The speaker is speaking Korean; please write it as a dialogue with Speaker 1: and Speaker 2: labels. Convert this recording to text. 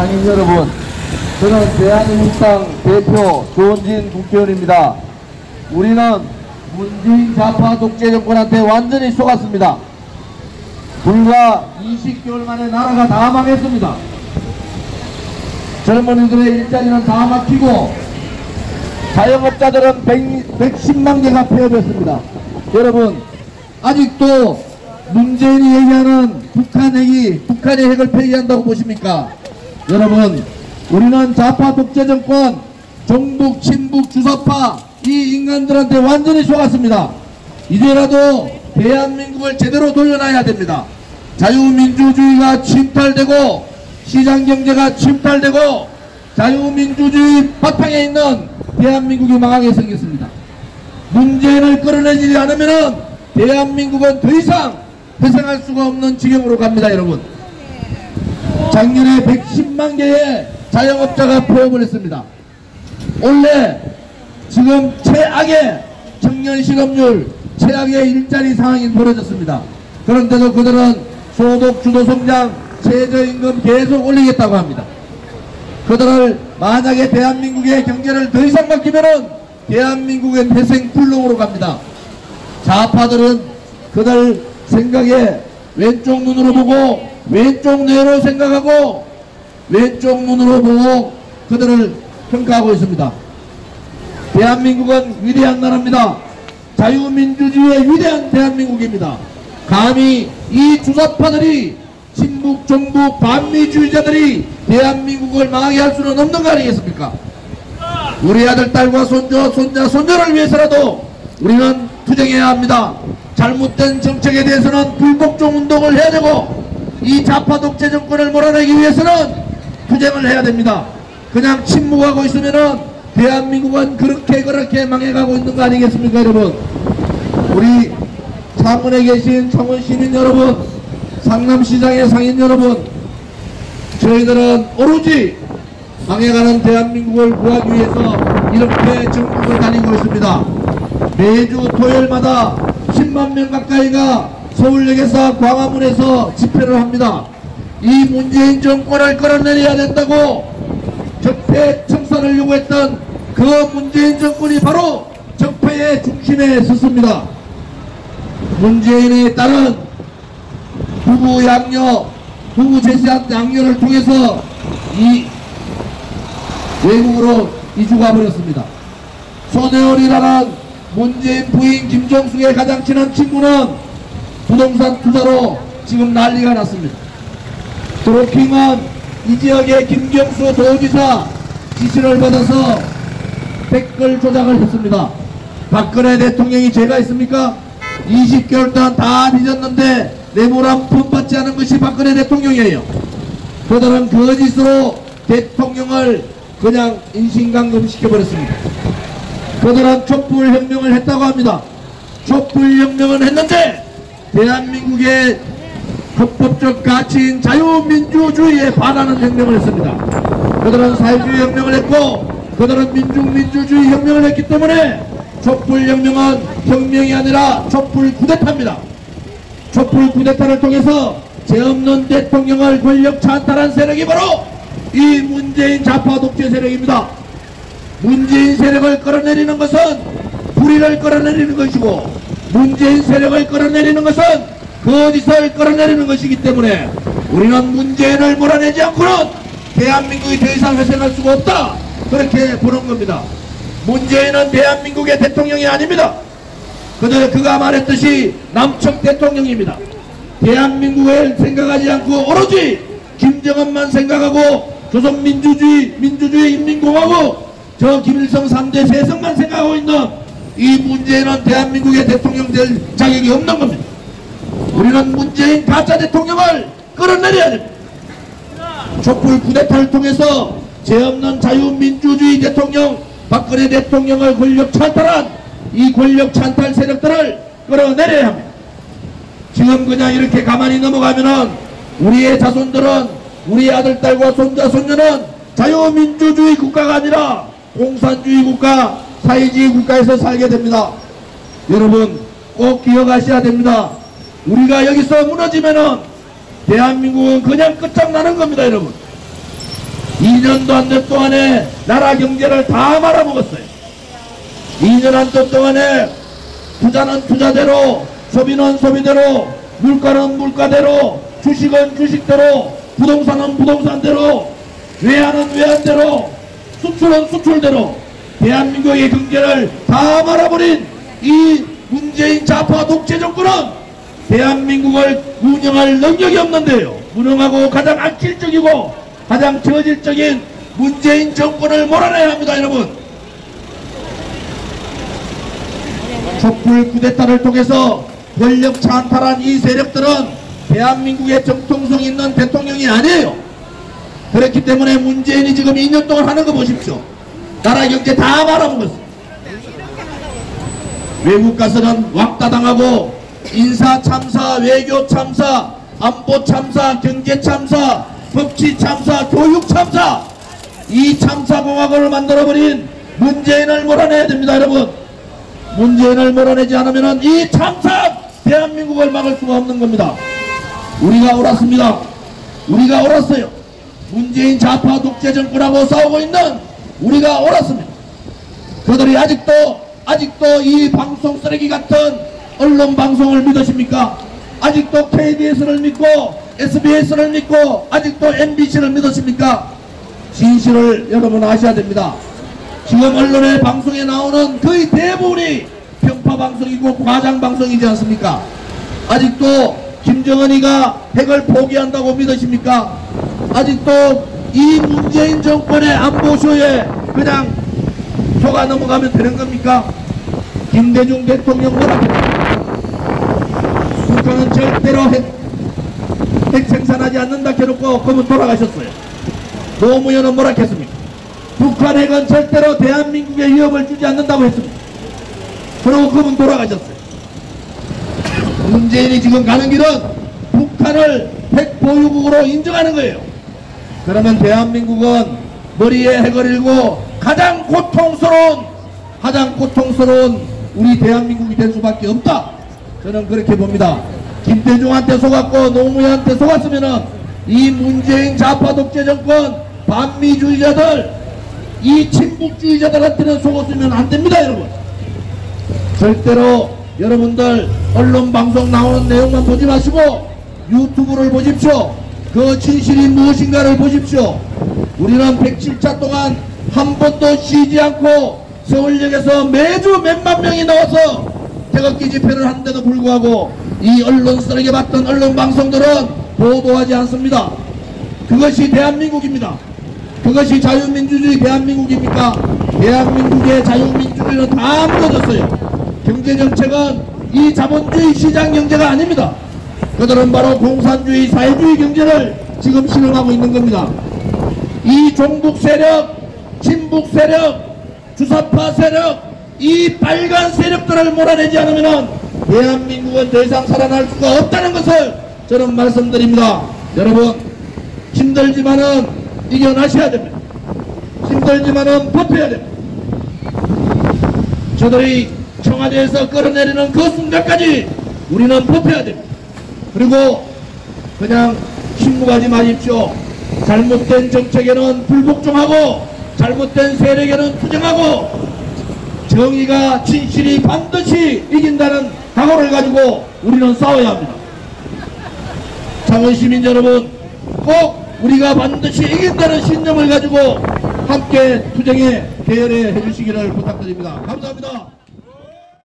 Speaker 1: 상인 여러분, 저는 대한민국당 대표 조원진 국회의원입니다. 우리는 문재인 좌파 독재 정권한테 완전히 속았습니다. 불과 20개월 만에 나라가 다 망했습니다. 젊은이들의 일자리는 다 막히고 자영업자들은 100, 110만 개가 폐업했습니다. 여러분 아직도 문재인이 얘기하는 북한 핵이 북한의 핵을 폐기한다고 보십니까? 여러분 우리는 좌파 독재 정권 종북 친북 주사파 이 인간들한테 완전히 속았습니다. 이제라도 대한민국을 제대로 돌려놔야 됩니다. 자유민주주의가 침탈되고 시장경제가 침탈되고 자유민주주의 바탕에 있는 대한민국이 망하게 생겼습니다. 문재인을 끌어내지 않으면 대한민국은 더 이상 회생할 수가 없는 지경으로 갑니다 여러분 작년에 110만 개의 자영업자가 폐업을 했습니다. 올해 지금 최악의 청년 실업률 최악의 일자리 상황이 벌어졌습니다. 그런데도 그들은 소득 주도 성장 최저임금 계속 올리겠다고 합니다. 그들을 만약에 대한민국의 경제를 더 이상 맡기면은 대한민국의 회생 불능으로 갑니다. 좌파들은 그들 생각에 왼쪽 눈으로 보고 왼쪽 뇌로 생각하고 왼쪽 눈으로 보고 그들을 평가하고 있습니다. 대한민국은 위대한 나라입니다. 자유민주주의의 위대한 대한민국입니다. 감히 이 주사파들이 친북, 정북, 반미주의자들이 대한민국을 망하게 할 수는 없는 거 아니겠습니까? 우리 아들, 딸과 손주, 손자, 손녀를 위해서라도 우리는 투쟁해야 합니다. 잘못된 정책에 대해서는 불복종 운동을 해야 되고 이 좌파 독재 정권을 몰아내기 위해서는 투쟁을 해야 됩니다. 그냥 침묵하고 있으면은 대한민국은 그렇게 그렇게 망해가고 있는 거 아니겠습니까 여러분 우리 창원에 계신 창원 시민 여러분 상남시장의 상인 여러분 저희들은 오로지 망해가는 대한민국을 구하기 위해서 이렇게 전국을 다니고 있습니다. 매주 토요일마다 10만 명 가까이가 서울역에서 광화문에서 집회를 합니다. 이 문재인 정권을 끌어내려야 된다고 적폐 청산을 요구했던 그 문재인 정권이 바로 적폐의 중심에 섰습니다. 문재인에 따른 부부 양녀, 부부 제시한 양녀를 통해서 이 외국으로 이주가 버렸습니다. 손혜원이라는 문재인 부인 김정숙의 가장 친한 친구는 부동산 투자로 지금 난리가 났습니다. 드로킹은 이 지역의 김경수 도지사 지시를 받아서 댓글 조작을 했습니다. 박근혜 대통령이 죄가 있습니까? 20개월 동안 다 뒤졌는데 뇌물 한푼 받지 않은 것이 박근혜 대통령이에요. 그들은 거짓으로 대통령을 그냥 인신강금 시켜버렸습니다. 그들은 촛불혁명을 했다고 합니다. 촛불혁명은 했는데 대한민국의 헌법적 가치인 자유민주주의에 반하는 혁명을 했습니다. 그들은 사회주의 혁명을 했고 그들은 민중민주주의 혁명을 했기 때문에 촛불혁명은 혁명이 아니라 촛불 쿠데타입니다. 촛불 쿠데타를 통해서 죄 없는 대통령을 권력 찬탈한 세력이 바로 이 문재인 좌파 독재 세력입니다. 문재인 세력을 끌어내리는 것은 불의를 끌어내리는 것이고 문재인 세력을 끌어내리는 것은 거짓을 끌어내리는 것이기 때문에 우리는 문재인을 몰아내지 않고는 대한민국이 더 이상 회생할 수가 없다 그렇게 보는 겁니다. 문재인은 대한민국의 대통령이 아닙니다. 그들 그가 말했듯이 남청 대통령입니다. 대한민국을 생각하지 않고 오로지 김정은만 생각하고 조선민주주의 민주주의 인민공화국 저 김일성 3대 세성만 생각하고 있는 이 문재인은 대한민국의 대통령 될 자격이 없는 겁니다. 우리는 문재인 가짜 대통령을 끌어내려야 됩니다. 촛불 쿠데타를 통해서 죄 없는 자유민주주의 대통령 박근혜 대통령을 권력 찬탈한 이 권력 찬탈 세력들을 끌어내려야 합니다. 지금 그냥 이렇게 가만히 넘어가면은 우리의 자손들은 우리 아들, 딸과 손자, 손녀는 자유민주주의 국가가 아니라 공산주의 국가, 사회주의 국가에서 살게 됩니다. 여러분 꼭 기억하셔야 됩니다. 우리가 여기서 무너지면은 대한민국은 그냥 끝장나는 겁니다, 여러분. 2년도 안 될 동안에 나라 경제를 다 말아먹었어요. 2년 안 될 동안에 투자는 투자대로, 소비는 소비대로, 물가는 물가대로, 주식은 주식대로, 부동산은 부동산대로, 외환은 외환대로, 수출은 수출대로, 대한민국의 경제를 다 말아버린 이 문재인 좌파 독재 정권은 대한민국을 운영할 능력이 없는데요. 무능하고 가장 악질적이고 가장 저질적인 문재인 정권을 몰아내야 합니다, 여러분. 촛불 쿠데타를 통해서 권력 찬탈한 이 세력들은 대한민국의 정통성 있는 대통령이 아니에요. 그렇기 때문에 문재인이 지금 2년 동안 하는 거 보십시오. 나라 경제 다 말아먹었어요. 외국 가서는 왁다당하고 인사 참사, 외교 참사, 안보 참사, 경제 참사, 법치 참사, 교육 참사 이 참사 공화국을 만들어버린 문재인을 몰아내야 됩니다, 여러분. 문재인을 몰아내지 않으면 이 참사 대한민국을 막을 수가 없는 겁니다. 우리가 옳았습니다. 우리가 옳았어요. 문재인 좌파 독재 정권하고 싸우고 있는 우리가 옳았습니다. 그들이 아직도 아직도 이 방송 쓰레기 같은 언론 방송을 믿으십니까? 아직도 KBS를 믿고 SBS를 믿고 아직도 MBC를 믿으십니까? 진실을 여러분 아셔야 됩니다. 지금 언론의 방송에 나오는 거의 대부분이 편파 방송이고 과장 방송이지 않습니까? 아직도 김정은이가 핵을 포기한다고 믿으십니까? 아직도 이 문재인 정권의 안보쇼에 그냥 표가 넘어가면 되는 겁니까? 김대중 대통령 뭐라고 북한은 절대로 핵, 핵 생산하지 않는다 해놓고 그분 돌아가셨어요. 노무현은 뭐라 했습니까? 북한 핵은 절대로 대한민국에 위협을 주지 않는다고 했습니다. 그러고 그분 돌아가셨어요. 문재인이 지금 가는 길은 북한을 핵 보유국으로 인정하는 거예요. 그러면 대한민국은 머리에 핵을 일고 가장 고통스러운 가장 고통스러운 우리 대한민국이 될 수밖에 없다. 저는 그렇게 봅니다. 김대중한테 속았고 노무현한테 속았으면은 이 문재인 좌파 독재 정권 반미주의자들 이 친북주의자들한테는 속았으면 안 됩니다, 여러분. 절대로 여러분들 언론 방송 나오는 내용만 보지 마시고 유튜브를 보십시오. 그 진실이 무엇인가를 보십시오. 우리는 107차 동안 한 번도 쉬지 않고 서울역에서 매주 몇만 명이 나와서 태극기 집회를 하는데도 불구하고 이 언론 쓰레기 봤던 언론 방송들은 보도하지 않습니다. 그것이 대한민국입니다. 그것이 자유민주주의 대한민국입니까? 대한민국의 자유민주주의는 다 무너졌어요. 경제정책은 이 자본주의 시장 경제가 아닙니다. 그들은 바로 공산주의 사회주의 경제를 지금 실행하고 있는 겁니다. 이 종북 세력, 친북 세력, 주사파 세력, 이 빨간 세력들을 몰아내지 않으면 대한민국은 더 이상 살아날 수가 없다는 것을 저는 말씀드립니다. 여러분 힘들지만은 이겨나셔야 됩니다. 힘들지만은 버텨야 됩니다. 저들이 청와대에서 끌어내리는 그 순간까지 우리는 버텨야 됩니다. 그리고 그냥 침묵하지 마십시오. 잘못된 정책에는 불복종하고 잘못된 세력에는 투쟁하고 정의가 진실이 반드시 이긴다는 각오를 가지고 우리는 싸워야 합니다. 창원 시민 여러분 꼭 우리가 반드시 이긴다는 신념을 가지고 함께 투쟁에 대열해 주시기를 부탁드립니다. 감사합니다.